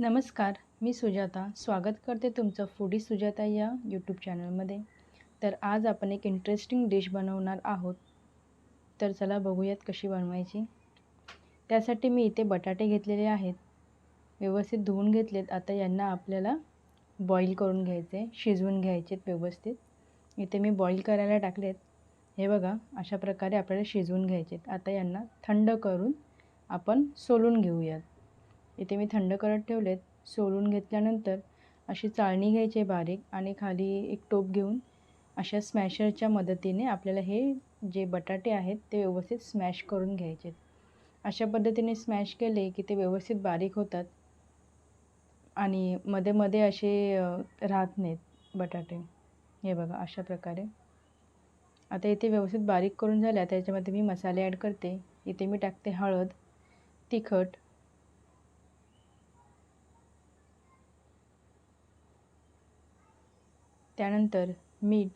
नमस्कार मी सुजाता. स्वागत करते तुमचं फूडी सुजाता या यूट्यूब चॅनलमध्ये तर आज आपण एक इंटरेस्टिंग डिश बनवणार आहोत. तर चला बघूयात कशी बनवायची. त्यासाठी मी इथे बटाटे घेतलेले आहेत. व्यवस्थित धुवून घेतलेत. आता यांना आपल्याला बॉईल करून घ्यायचे शिजवून घ्यायचे व्यवस्थित. इथे मी बॉईल करायला टाकलेत. हे बघा अशा प्रकारे आपल्याला शिजवून घ्यायचेत आता यांना थंड करून आपण सोलून घेऊयात. इथे मी थंड करत ठेवलेत सोलून घेतल्यानंतर अशी चाळणी घ्यायची बारीक आणि खाली एक टोप घेऊन अशा स्मॅशरच्या मदतीने आपल्याला हे जे बटाटे आहेत ते व्यवस्थित स्मॅश करून घ्यायचे अशा पद्धतीने स्मॅश केले की ते व्यवस्थित बारीक होतात आणि मध्ये मध्ये असे राहत नाहीत बटाटे. हे बघा अशा प्रकारे. आता इथे व्यवस्थित बारीक करून झाल्या त्याच्यामध्ये मी मसाले ॲड करते. इथे मी टाकते हळद तिखट त्यानंतर मीठ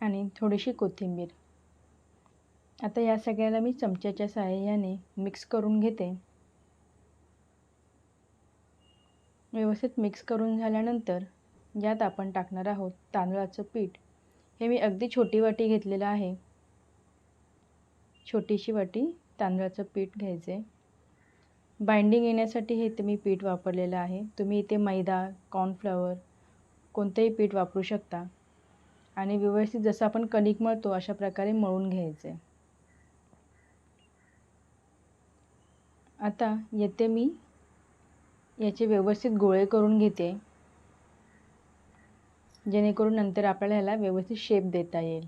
आणि थोडीशी कोथिंबीर. आता या सगळ्याला मी चमच्याच्या साहाय्याने मिक्स करून घेते. व्यवस्थित मिक्स करून झाल्यानंतर यात आपण टाकणार आहोत तांदळाचं पीठ. हे मी अगदी छोटी वाटी घेतलेलं आहे. छोटीशी वाटी तांदळाचं पीठ घ्यायचं. आहे बाइंडिंग येण्यासाठी हे इथे मी पीठ वापरलेलं आहे. तुम्ही इथे मैदा कॉर्नफ्लॉवर कोणतंही पीठ वापरू शकता. आणि व्यवस्थित जसं आपण कणिक मळतो अशा प्रकारे मळून घ्यायचं. आहे आता येथे मी याचे व्यवस्थित गोळे करून घेते. जेणेकरून नंतर आपल्याला ह्याला व्यवस्थित शेप देता येईल.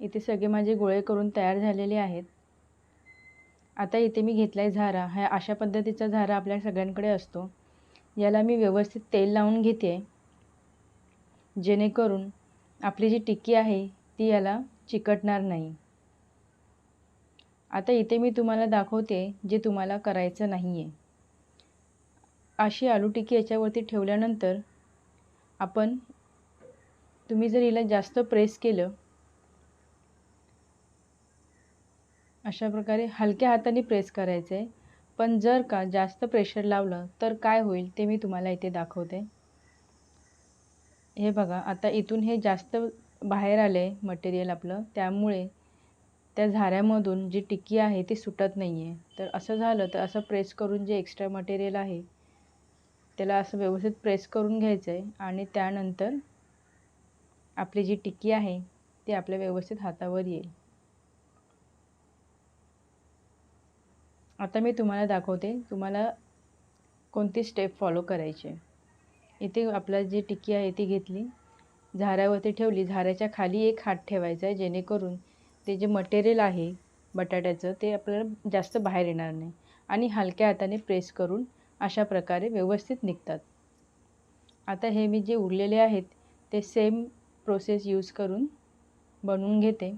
इथे सगळे माझे गोळे करून तयार झालेले आहेत. आता इथे मी घेतला आहे झारा. ह्या अशा पद्धतीचा झारा आपल्या सगळ्यांकडे असतो. याला मी व्यवस्थित तेल लावून घेते. जेणेकरून आपली जी टिक्की आहे ती याला चिकटणार नाही. आता इथे मी तुम्हाला दाखवते जे तुम्हाला करायचं नाही आहे अशी आलू टिक्की याच्यावरती ठेवल्यानंतर आपण तुम्ही जर हिला जास्त प्रेस केलं अशा प्रकारे हलक्या हाताने प्रेस करायचं. आहे पण जर का जास्त प्रेशर लावलं तर काय होईल ते मी तुम्हाला इथे दाखवते. हे बघा आता इथून हे जास्त बाहेर आलं आहे मटेरियल आपलं. त्यामुळे त्या झाऱ्यामधून जी टिक्की आहे ती सुटत नाही आहे तर असं झालं तर असं प्रेस करून जे एक्स्ट्रा मटेरियल आहे त्याला असं व्यवस्थित प्रेस करून घ्यायचं आहे आणि त्यानंतर आपली जी टिक्की आहे ती आपल्या व्यवस्थित हातावर येईल. आता मी तुम्हाला दाखवते तुम्हाला कोणती स्टेप फॉलो करायची. आहे इथे आपला जी टिक्की आहे ती घेतली. झाऱ्यावरती ठेवली. झाऱ्याच्या खाली एक हात ठेवायचा आहे जेणेकरून ते जे मटेरियल आहे बटाट्याचं ते आपल्याला जास्त बाहेर येणार नाही. आणि हलक्या हाताने प्रेस करून अशा प्रकारे व्यवस्थित निघतात. आता हे मी जे उरलेले आहेत ते सेम प्रोसेस यूज करून बनवून घेते.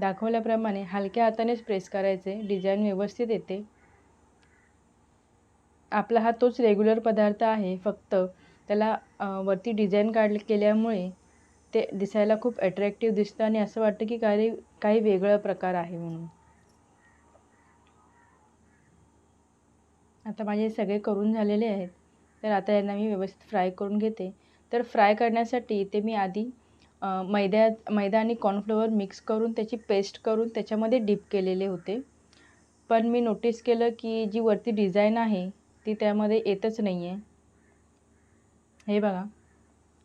दाखवल्याप्रमाणे हलक्या हातानेच प्रेस करायचे. डिझाईन व्यवस्थित येते. आपला हा तोच रेग्युलर पदार्थ आहे. फक्त त्याला वरती डिझाईन काढ केल्यामुळे ते दिसायला खूप अट्रॅक्टिव्ह दिसतं आणि असं वाटतं की काही काही वेगळा प्रकार आहे म्हणून. आता माझे सगळे करून झालेले आहेत. तर आता यांना मी व्यवस्थित फ्राय करून घेते. तर फ्राय करण्यासाठी ते मी आधी मैद्यात मैदा आणि कॉर्नफ्लोअर मिक्स करून त्याची पेस्ट करून त्याच्यामध्ये डीप केलेले होते. पण मी नोटीस केलं की जी वरती डिझाईन आहे ती त्यामध्ये येतच नाही आहे हे बघा.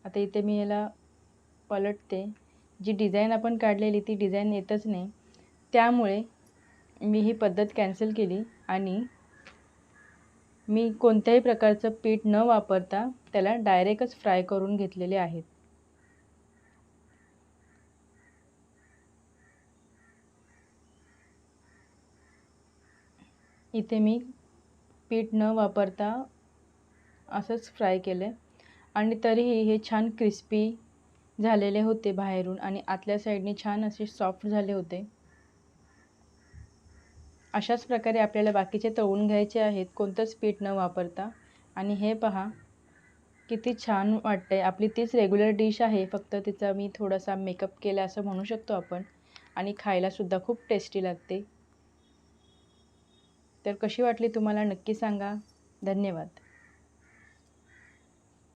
आता इथे मी याला पलटते. जी डिझाईन आपण काढलेली ती डिझाईन येतच नाही. त्यामुळे मी ही पद्धत कॅन्सल केली आणि मी कोणत्याही प्रकारचं पीठ न वापरता त्याला डायरेक्टच फ्राय करून घेतलेले आहेत. इथे मी पीठ न वापरता असंच फ्राय केलं आहे आणि तरीही हे छान क्रिस्पी झालेले होते बाहेरून आणि आतल्या साईडने छान असे सॉफ्ट झाले होते. अशाच प्रकारे आपल्याला बाकीचे तळून घ्यायचे आहेत कोणतंच पीठ न वापरता. आणि हे पहा किती छान वाटतंय. आपली तीच रेग्युलर डिश आहे फक्त तिचा मी थोडासा मेकअप केला असं म्हणू शकतो आपण. आणि खायलासुद्धा खूप टेस्टी लागते. तर कशी वाटली तुम्हाला नक्की सांगा. धन्यवाद.